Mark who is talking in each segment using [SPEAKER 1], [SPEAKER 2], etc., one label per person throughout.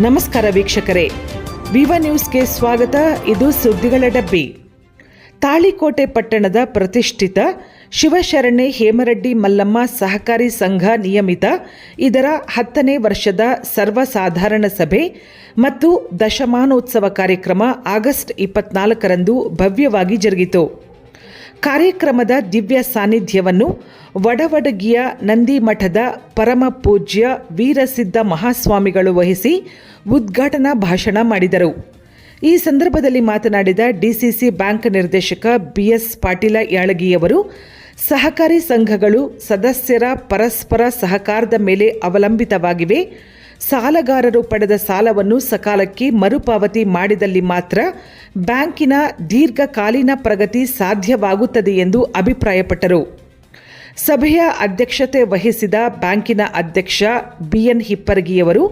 [SPEAKER 1] ನಮಸ್ಕಾರ ವೀಕ್ಷಕರೇ. ವಿವ ನ್ಯೂಸ್ಗೆ ಸ್ವಾಗತ. ಇದು ಸುದ್ದಿಗಳ ಡಬ್ಬಿ. ತಾಳಿಕೋಟೆ ಪಟ್ಟಣದ ಪ್ರತಿಷ್ಠಿತ ಶಿವಶರಣೆ ಹೇಮರೆಡ್ಡಿ ಮಲ್ಲಮ್ಮ ಸಹಕಾರಿ ಸಂಘ ನಿಯಮಿತ. ಇದರ ಹತ್ತನೇ ವರ್ಷದ ಸರ್ವಸಾಧಾರಣ ಸಭೆ ಮತ್ತು ದಶಮಾನೋತ್ಸವ ಕಾರ್ಯಕ್ರಮ ಆಗಸ್ಟ್ ಇಪ್ಪತ್ನಾಲ್ಕರಂದು ಭವ್ಯವಾಗಿ ಜರುಗಿತು. ಕಾರ್ಯಕ್ರಮದ ದಿವ್ಯ ಸಾನ್ನಿಧ್ಯವನ್ನು ವಡವಡಗಿಯ ನಂದಿ ಮಠದ ಪರಮ ಪೂಜ್ಯ ವೀರಸಿದ್ಧ ಮಹಾಸ್ವಾಮಿಗಳು ವಹಿಸಿ ಉದ್ಘಾಟನಾ ಭಾಷಣ ಮಾಡಿದರು. ಈ ಸಂದರ್ಭದಲ್ಲಿ ಮಾತನಾಡಿದ ಡಿಸಿಸಿ ಬ್ಯಾಂಕ್ ನಿರ್ದೇಶಕ ಬಿಎಸ್ ಪಾಟೀಲ ಯಾಳಗಿಯವರು, ಸಹಕಾರಿ ಸಂಘಗಳು ಸದಸ್ಯರ ಪರಸ್ಪರ ಸಹಕಾರದ ಮೇಲೆ ಅವಲಂಬಿತವಾಗಿವೆ. ಸಾಲಗಾರರು ಪಡೆದ ಸಾಲವನ್ನು ಸಕಾಲಕ್ಕೆ ಮರುಪಾವತಿ ಮಾಡಿದಲ್ಲಿ ಮಾತ್ರ ಬ್ಯಾಂಕಿನ ದೀರ್ಘಕಾಲೀನ ಪ್ರಗತಿ ಸಾಧ್ಯವಾಗುತ್ತದೆ ಎಂದು ಅಭಿಪ್ರಾಯಪಟ್ಟರು. ಸಭೆಯ ಅಧ್ಯಕ್ಷತೆ ವಹಿಸಿದ ಬ್ಯಾಂಕಿನ ಅಧ್ಯಕ್ಷ ಬಿಎನ್ ಹಿಪ್ಪರಗಿಯವರು,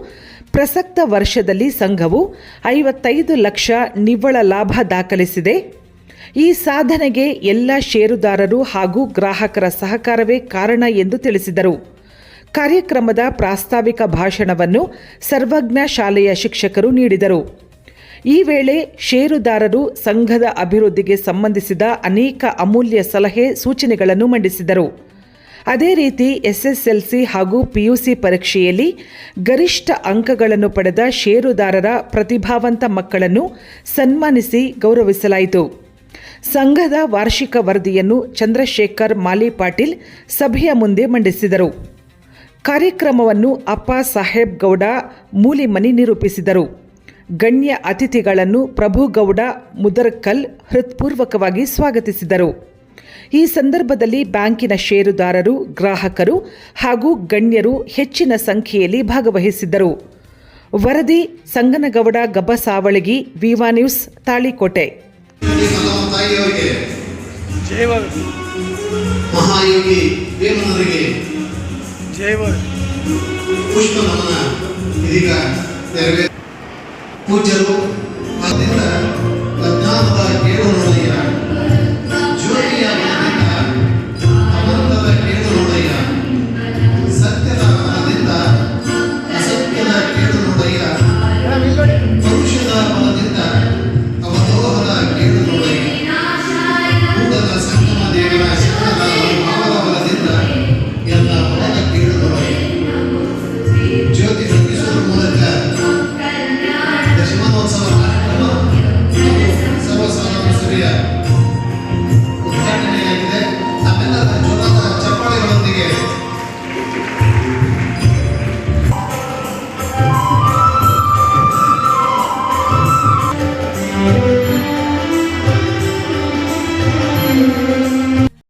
[SPEAKER 1] ಪ್ರಸಕ್ತ ವರ್ಷದಲ್ಲಿ ಸಂಘವು ಐವತ್ತೈದು ಲಕ್ಷ ನಿವ್ವಳ ಲಾಭ ದಾಖಲಿಸಿದೆ. ಈ ಸಾಧನೆಗೆ ಎಲ್ಲ ಷೇರುದಾರರು ಹಾಗೂ ಗ್ರಾಹಕರ ಸಹಕಾರವೇ ಕಾರಣ ಎಂದು ತಿಳಿಸಿದರು. ಕಾರ್ಯಕ್ರಮದ ಪ್ರಾಸ್ತಾವಿಕ ಭಾಷಣವನ್ನು ಸರ್ವಜ್ಞ ಶಾಲೆಯ ಶಿಕ್ಷಕರು ನೀಡಿದರು. ಈ ವೇಳೆ ಷೇರುದಾರರು ಸಂಘದ ಅಭಿವೃದ್ಧಿಗೆ ಸಂಬಂಧಿಸಿದ ಅನೇಕ ಅಮೂಲ್ಯ ಸಲಹೆ ಸೂಚನೆಗಳನ್ನು ಮಂಡಿಸಿದರು. ಅದೇ ರೀತಿ ಎಸ್ಎಸ್ಎಲ್ಸಿ ಹಾಗೂ ಪಿಯುಸಿ ಪರೀಕ್ಷೆಯಲ್ಲಿ ಗರಿಷ್ಠ ಅಂಕಗಳನ್ನು ಪಡೆದ ಷೇರುದಾರರ ಪ್ರತಿಭಾವಂತ ಮಕ್ಕಳನ್ನು ಸನ್ಮಾನಿಸಿ ಗೌರವಿಸಲಾಯಿತು. ಸಂಘದ ವಾರ್ಷಿಕ ವರದಿಯನ್ನು ಚಂದ್ರಶೇಖರ್ ಮಾಲಿ ಪಾಟೀಲ್ ಸಭೆಯ ಮುಂದೆ ಮಂಡಿಸಿದರು. ಕಾರ್ಯಕ್ರಮವನ್ನು ಅಪ್ಪ ಸಾಹೇಬ್ ಗೌಡ ಮೂಲಿಮನಿ ನಿರೂಪಿಸಿದರು. ಗಣ್ಯ ಅತಿಥಿಗಳನ್ನು ಪ್ರಭುಗೌಡ ಮುದರ್ಕಲ್ ಹೃತ್ಪೂರ್ವಕವಾಗಿ ಸ್ವಾಗತಿಸಿದರು. ಈ ಸಂದರ್ಭದಲ್ಲಿ ಬ್ಯಾಂಕಿನ ಷೇರುದಾರರು, ಗ್ರಾಹಕರು ಹಾಗೂ ಗಣ್ಯರು ಹೆಚ್ಚಿನ ಸಂಖ್ಯೆಯಲ್ಲಿ ಭಾಗವಹಿಸಿದ್ದರು. ವರದಿ, ಸಂಗನಗೌಡ ಗಬ್ಬಸಾವಳಗಿ ವಿವಾ ನ್ಯೂಸ್, ತಾಳಿಕೋಟೆ.
[SPEAKER 2] ಮಹಾಯೋಗಿ ಪುಷ್ಪ ನಮನ ಇದೀಗ ನೆರವೇ ಪೂಜ್ಯರು. ಅದರಿಂದ ಕೇಳುವನ್ನು